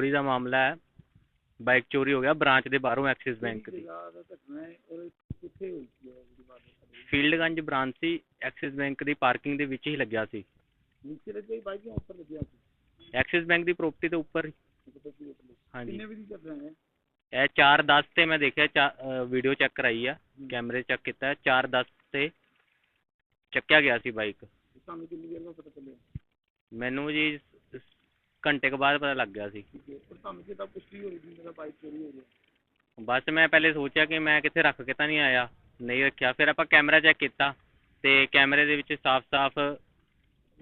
ਚੋਰੀ ਦਾ ਮਾਮਲਾ ਹੈ। ਬਾਈਕ ਚੋਰੀ ਹੋ ਗਿਆ ਬ੍ਰਾਂਚ ਦੇ ਬਾਹਰੋਂ ਐਕਸਿਸ ਬੈਂਕ ਦੀ। ਸੀ ਵਾਰਦਾਤ ਫੀਲਡਗੰਜ ਬ੍ਰਾਂਚ ਸੀ? ਐਕਸਿਸ ਬੈਂਕ ਦੀ ਪਾਰਕਿੰਗ ਦੇ ਵਿੱਚ ਹੀ ਲੱਗਿਆ ਸੀ। ਨੀਚੇ ਲੱਗੇ ਹੀ ਬਾਈਕ ਜਾਂ ਉੱਪਰ ਲੱਗਿਆ ਸੀ? ਐਕਸਿਸ ਬੈਂਕ ਦੀ ਪ੍ਰੋਪਰਟੀ ਦੇ ਉੱਪਰ ਹਾਂਜੀ। ਕਿੰਨੇ ਵਜੇ ਇਹ 4:10 ਤੇ ਮੈਂ ਦੇਖਿਆ ਵੀਡੀਓ ਚੈੱਕ ਕਰਾਈ ਆ ਕੈਮਰੇ ਚੈੱਕ ਕੀਤਾ 4:10 ਤੇ ਚੱਕਿਆ ਗਿਆ ਸੀ ਬਾਈਕ ਤੁਹਾਨੂੰ ਕਿੰਨੀ ਦੇਰ ਬਾਅਦ ਪਤਾ ਚੱਲਿਆ? ਮੈਨੂੰ ਜੀ ਸ- ਘੰਟੇ ਕੁ ਬਾਅਦ ਪਤਾ ਲੱਗ ਗਿਆ ਸੀ। ਪਰ ਤੁਹਾਨੂੰ ਕਿਦਾਂ ਪੁਸ਼ਟੀ ਹੋਈ ਸੀ? ਮੇਰਾ ਬਾਈਕ ਚੋਰੀ ਹੋ ਗਿਆ। ਬਸ ਮੈਂ ਪਹਿਲੇ ਸੋਚਿਆ ਕਿ ਮੈਂ ਕਿੱਥੇ ਰੱਖ ਕੇ ਤਾਂ ਨਹੀਂ ਆਇਆ ਨਹੀਂ ਰੱਖਿਆ। ਫਿਰ ਆਪਾਂ ਕੈਮਰਾ ਚੈੱਕ ਕੀਤਾ ਤੇ ਕੈਮਰੇ ਦੇ ਵਿੱਚ ਸਾਫ਼-ਸਾਫ਼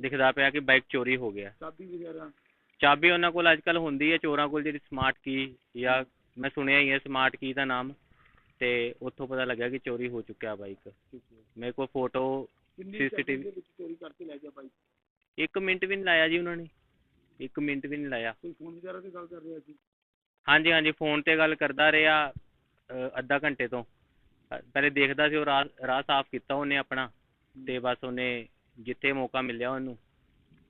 ਦਿਖਦਾ ਪਿਆ ਕਿ ਬਾਈਕ ਚੋਰੀ ਹੋ ਗਿਆ। ਚਾਬੀ ਵਗੈਰਾ? ਚਾਬੀ ਉਹਨਾਂ ਕੋਲ ਅੱਜਕੱਲ ਹੁੰਦੀ ਹੈ ਚੋਰਾਂ ਕੋਲ ਜਿਹੜੀ ਸਮਾਰਟ ਕੀ ਜਾਂ ਮੈਂ ਸੁਣਿਆ ਹੀ ਹੈ ਸਮਾਰਟ ਕੀ ਦਾ ਨਾਮ। ਤੇ ਉੱਥੋਂ ਪਤਾ ਲੱਗਿਆ ਕਿ ਚੋਰੀ ਹੋ ਚੁੱਕਿਆ ਬਾਈਕ ਠੀਕ ਹੈ। ਮੇਰੇ ਕੋਲ ਫੋਟੋ ਕਿੰਨੀ CCTV ਸੈਕਿੰਡ ਦੇ ਵਿੱਚ ਚੋਰੀ ਕਰਕੇ ਲੈ ਗਿਆ ਬਾਈਕ ਇੱਕ ਮਿੰਟ ਵੀ ਨਹੀਂ ਲਾਇਆ ਜੀ ਉਹਨਾਂ ਨੇ। ਇੱਕ ਮਿੰਟ ਵੀ ਨਹੀਂ ਲਾਇਆ। ਕੋਈ ਫੋਨ ਵਗੈਰਾ ਤੇ ਗੱਲ ਕਰ ਰਿਹਾ ਸੀ? ਹਾਂਜੀ ਹਾਂਜੀ ਫੋਨ ਤੇ ਗੱਲ ਕਰਦਾ ਰਿਹਾ ਅੱਧਾ ਘੰਟੇ ਤੋਂ। ਪਹਿਲੇ ਦੇਖਦਾ ਸੀ ਉਹ ਰਾਹ ਰਾਹ ਸਾਫ਼ ਕੀਤਾ ਉਹਨੇ ਆਪਣਾ ਤੇ ਬਸ ਉਹਨੇ ਜਿੱਥੇ ਮੌਕਾ ਮਿਲਿਆ ਉਹਨੂੰ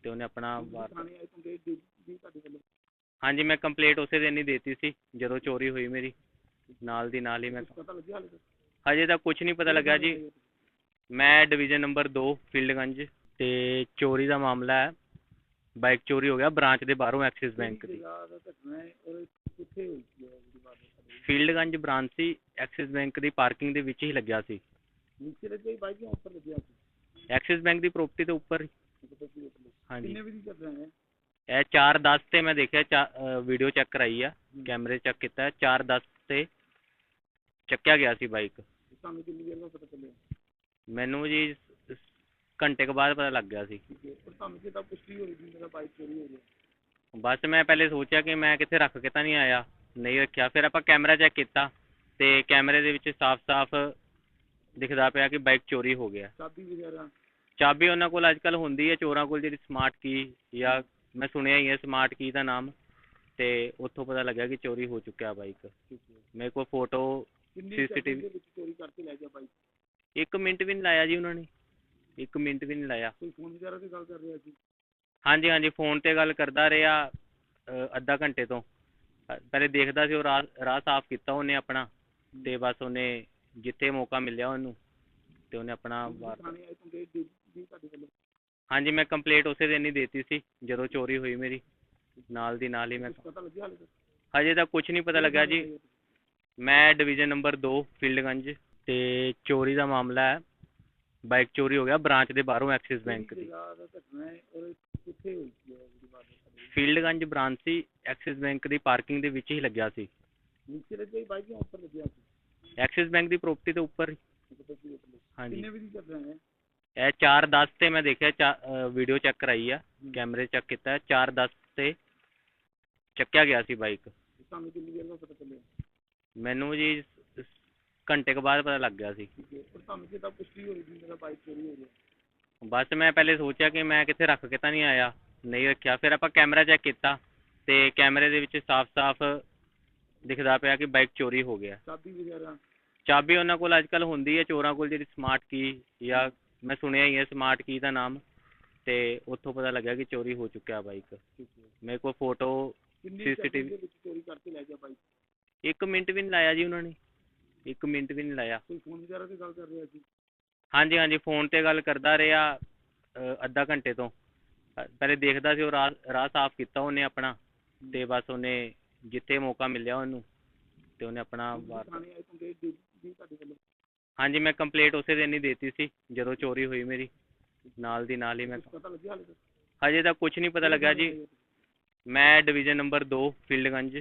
ਤੇ ਉਹਨੇ ਆਪਣਾ ਵਾਰ ਥਾਣੇ ਆਏ ਤਾਂ ਗਏ ਦੀ ਤੁਹਾਡੇ ਵੱਲੋਂ? ਹਾਂਜੀ ਮੈਂ ਕੰਪਲੀਟ ਉਸੇ ਦਿਨ ਹੀ ਦੇਤੀ ਸੀ ਜਦੋਂ ਚੋਰੀ ਹੋਈ ਮੇਰੀ। ਨਾਲ ਦੀ ਨਾਲ ਹੀ ਮੈਂ ਪਤਾ ਲੱਗਿਆ ਹਾਲੇ ਤੱਕ? ਹਜੇ ਤੱਕ ਕੁਝ ਨਹੀਂ ਪਤਾ ਲੱਗਾ ਜੀ। ਮੈਂ ਡਿਵੀਜ਼ਨ ਨੰਬਰ 2 ਫੀਲਡਗੰਜ ਤੇ ਚੋਰੀ ਦਾ ਮਾਮਲਾ ਹੈ। ਬਾਈਕ ਚੋਰੀ ਹੋ ਗਿਆ ਬ੍ਰਾਂਚ ਦੇ ਬਾਹਰੋਂ ਐਕਸਿਸ ਬੈਂਕ ਦੀ। ਵਾਰਦਾਤ ਫੀਲਡਗੰਜ ਬ੍ਰਾਂਚ ਸੀ ਐਕਸਿਸ ਬੈਂਕ ਦੀ ਪਾਰਕਿੰਗ ਦੇ ਵਿੱਚ ਹੀ ਲੱਗਿਆ ਸੀ। ਨੀਚੇ ਲੱਗੇ ਹੀ ਬਾਈਕ ਜਾਂ ਉੱਪਰ ਲੱਗਿਆ ਸੀ? ਐਕਸਿਸ ਬੈਂਕ ਦੀ ਪ੍ਰੋਪਰਟੀ ਦੇ ਉੱਪਰ ਹਾਂਜੀ। ਕਿੰਨੇ ਵਜੇ ਘਟਨਾ ਹੈ ਇਹ? 4:10 ਤੇ ਮੈਂ ਦੇਖਿਆ ਵੀਡੀਓ ਚੈੱਕ ਕਰਾਈ ਆ ਕੈਮਰੇ ਚੈੱਕ ਕੀਤਾ 4:10 ਤੇ ਚੱਕਿਆ ਗਿਆ ਸੀ ਬਾਈਕ ਤੁਹਾਨੂੰ ਕਿੰਨੀ ਦੇਰ ਬਾਅਦ ਪਤਾ ਚੱਲਿਆ? ਮੈਨੂੰ ਜੀ ਘੰਟੇ ਕੁ ਬਾਅਦ ਪਤਾ ਲੱਗ ਗਿਆ ਸੀ। ਤੁਹਾਨੂੰ ਕਿਦਾਂ ਪੁਸ਼ਟੀ ਹੋਈ ਸੀ ਮੇਰਾ ਬਾਈਕ ਚੋਰੀ ਹੋ ਗਿਆ। ਬਸ ਮੈਂ ਪਹਿਲੇ ਸੋਚਿਆ ਕਿ ਮੈਂ ਕਿੱਥੇ ਰੱਖ ਕੇ ਤਾਂ ਨਹੀਂ ਆਇਆ ਨਹੀਂ ਰੱਖਿਆ। ਫਿਰ ਆਪਾਂ ਕੈਮਰਾ ਚੈੱਕ ਕੀਤਾ ਤੇ ਕੈਮਰੇ ਦੇ ਵਿੱਚ ਸਾਫ਼-ਸਾਫ਼ ਦਿਖਦਾ ਪਿਆ ਕਿ ਬਾਈਕ ਚੋਰੀ ਹੋ ਗਿਆ। ਚਾਬੀ ਵਗੈਰਾ? ਚਾਬੀ ਉਹਨਾਂ ਕੋਲ ਅੱਜਕੱਲ ਹੁੰਦੀ ਹੈ ਚੋਰਾਂ ਕੋਲ ਜਿਹੜੀ ਸਮਾਰਟ ਕੀ ਜਾਂ ਮੈਂ ਸੁਣਿਆ ਹੀ ਹੈ ਸਮਾਰਟ ਕੀ ਦਾ ਨਾਮ ਤੇ ਉੱਥੋਂ ਪਤਾ ਲੱਗਿਆ ਕਿ ਚੋਰੀ ਹੋ ਚੁੱਕਿਆ ਬਾਈਕ ਠੀਕ ਹੈ। ਮੇਰੇ ਕੋਲ ਫੋਟੋ ਕਿੰਨੀ CCTV ਸੈਕਿੰਡ ਦੇ ਵਿੱਚ ਚੋਰੀ ਕਰਕੇ ਲੈ ਗਿਆ ਬਾਈਕ ਇੱਕ ਮਿੰਟ ਵੀ ਨਹੀਂ ਲਾਇਆ ਜੀ ਉਹਨਾਂ ਨੇ। ਇੱਕ ਮਿੰਟ ਵੀ ਨਹੀਂ ਲਾਇਆ। ਕੋਈ ਫੋਨ ਵਗੈਰਾ ਤੇ ਗੱਲ ਕਰ ਰਿਹਾ ਸੀ? ਹਾਂਜੀ ਹਾਂਜੀ ਫੋਨ ਤੇ ਗੱਲ ਕਰਦਾ ਰਿਹਾ ਅੱਧਾ ਘੰਟੇ ਤੋਂ। ਪਹਿਲੇ ਦੇਖਦਾ ਸੀ ਉਹ ਰਾਹ ਰਾਹ ਸਾਫ਼ ਕੀਤਾ ਉਹਨੇ ਆਪਣਾ ਤੇ ਬਸ ਉਹਨੇ ਜਿੱਥੇ ਮੌਕਾ ਮਿਲਿਆ ਉਹਨੂੰ ਤੇ ਉਹਨੇ ਆਪਣਾ ਵਾਰ ਥਾਣੇ ਆਏ ਤਾਂ ਗਏ ਦੀ ਤੁਹਾਡੇ ਵੱਲੋਂ? ਹਾਂਜੀ ਮੈਂ ਕੰਪਲੀਟ ਉਸੇ ਦਿਨ ਹੀ ਦੇਤੀ ਸੀ ਜਦੋਂ ਚੋਰੀ ਹੋਈ ਮੇਰੀ। ਨਾਲ ਦੀ ਨਾਲ ਹੀ ਮੈਂ ਕੁਛ ਪਤਾ ਲੱਗਿਆ ਹਾਲੇ ਤੱਕ? ਹਜੇ ਤੱਕ ਕੁਝ ਨਹੀਂ ਪਤਾ ਲੱਗਾ ਜੀ। ਮੈਂ ਡਿਵੀਜ਼ਨ ਨੰਬਰ 2 ਫੀਲਡਗੰਜ ਤੇ ਚੋਰੀ ਦਾ ਮਾਮਲਾ ਹੈ। ਬਾਈਕ ਚੋਰੀ ਹੋ ਗਿਆ ਬ੍ਰਾਂਚ ਦੇ ਬਾਹਰੋਂ ਐਕਸਿਸ ਬੈਂਕ ਦੀ। ਫੀਲਡਗੰਜ ਬ੍ਰਾਂਚ ਸੀ ਐਕਸਿਸ ਬੈਂਕ ਦੀ ਪਾਰਕਿੰਗ ਦੇ ਵਿੱਚ ਹੀ ਲੱਗਿਆ ਸੀ। ਨੀਚੇ ਲੱਗੇ ਹੀ ਬਾਈਕ ਜਾਂ ਉੱਪਰ ਲੱਗਿਆ ਸੀ? ਐਕਸਿਸ ਬੈਂਕ ਦੀ ਪ੍ਰੋਪਰਟੀ ਦੇ ਉੱਪਰ। ਹਾਂਜੀ। ਇਹ? 4:10 ਤੇ ਮੈਂ ਦੇਖਿਆ ਵੀਡੀਓ ਚੈੱਕ ਕਰਾਈ ਆ ਕੈਮਰੇ ਚੈੱਕ ਕੀਤਾ 4:10 ਤੇ ਚੱਕਿਆ ਗਿਆ ਸੀ ਬਾਈਕ ਮੈਨੂੰ ਜੀ ਘੰਟੇ ਕੁ ਬਾਅਦ ਪਤਾ ਲੱਗ ਗਿਆ ਸੀ। ਠੀਕ ਹੈ ਪਰ ਤੁਹਾਨੂੰ ਕਿਦਾਂ ਪੁਸ਼ਟੀ ਹੋਈ ਸੀ ਮੇਰਾ ਬਾਈਕ ਚੋਰੀ ਹੋ। ਗਿਆ ਬਸ ਮੈਂ ਪਹਿਲੇ ਸੋਚਿਆ ਕਿ ਮੈਂ ਕਿੱਥੇ ਰੱਖ ਕੇ ਤਾਂ ਨਹੀਂ ਆਇਆ ਨਹੀਂ ਰੱਖਿਆ। ਫਿਰ ਆਪਾਂ ਕੈਮਰਾ ਚੈੱਕ ਕੀਤਾ ਤੇ ਕੈਮਰੇ ਦੇ ਵਿੱਚ ਸਾਫ਼-ਸਾਫ਼ ਦਿਖਦਾ ਪਿਆ ਕਿ ਬਾਈਕ ਚੋਰੀ ਹੋ ਗਿਆ। ਚਾਬੀ ਵਗੈਰਾ? ਚਾਬੀ ਉਹਨਾਂ ਕੋਲ ਅੱਜਕੱਲ ਹੁੰਦੀ ਹੈ ਚੋਰਾਂ ਕੋਲ ਜਿਹੜੀ ਸਮਾਰਟ ਕੀ ਜਾਂ ਮੈਂ ਸੁਣਿਆ ਹੀ ਹੈ ਸਮਾਰਟ ਕੀ ਦਾ ਨਾਮ। ਤੇ ਉੱਥੋਂ ਪਤਾ ਲੱਗਿਆ ਕਿ ਚੋਰੀ ਹੋ ਚੁੱਕਿਆ ਬਾਈਕ। ਠੀਕ ਹੈ ਮੇਰੇ ਕੋਲ ਫੋਟੋ ਕਿੰਨੀ CCTV ਸੈਕਿੰਡ ਦੇ ਵਿੱਚ ਚੋਰੀ ਕਰਕੇ ਲੈ ਗਿਆ ਬਾਈਕ? ਇੱਕ ਮਿੰਟ ਵੀ ਨਹੀਂ ਲਾਇਆ ਜੀ ਉਹਨਾਂ ਨੇ। ਇੱਕ ਮਿੰਟ ਵੀ ਨਹੀਂ ਲਾਇਆ। ਕੋਈ ਫੋਨ ਵਗੈਰਾ ਤੇ ਗੱਲ ਕਰ ਰਿਹਾ ਸੀ ਹਾਂਜੀ ਹਾਂਜੀ ਫੋਨ ਤੇ ਗੱਲ ਕਰਦਾ ਰਿਹਾ ਅੱਧਾ ਘੰਟੇ ਤੋਂ। ਪਹਿਲੇ ਦੇਖਦਾ ਸੀ ਉਹ ਰਾਹ ਰਾਹ ਸਾਫ਼ ਕੀਤਾ ਉਹਨੇ ਆਪਣਾ ਤੇ ਬਸ ਉਹਨੇ ਜਿੱਥੇ ਮੌਕਾ ਮਿਲਿਆ ਉਹਨੂੰ ਤੇ ਉਹਨੇ ਆਪਣਾ ਵਾਰ ਥਾਣੇ ਆਏ ਤਾਂ ਗਏ ਦੀ ਤੁਹਾਡੇ ਵੱਲੋਂ? ਹਾਂਜੀ ਮੈਂ ਕੰਪਲੀਟ ਉਸੇ ਦਿਨ ਹੀ ਦੇਤੀ ਸੀ ਜਦੋਂ ਚੋਰੀ ਹੋਈ ਮੇਰੀ। ਨਾਲ ਦੀ ਨਾਲ ਹੀ ਮੈਂ ਕੁਛ ਪਤਾ ਲੱਗਿਆ ਹਾਲੇ ਤੱਕ? ਹਜੇ ਤੱਕ ਕੁਝ ਨਹੀਂ ਪਤਾ ਲੱਗਾ ਜੀ। ਮੈਂ ਡਿਵੀਜ਼ਨ ਨੰਬਰ 2 ਫੀਲਡਗੰਜ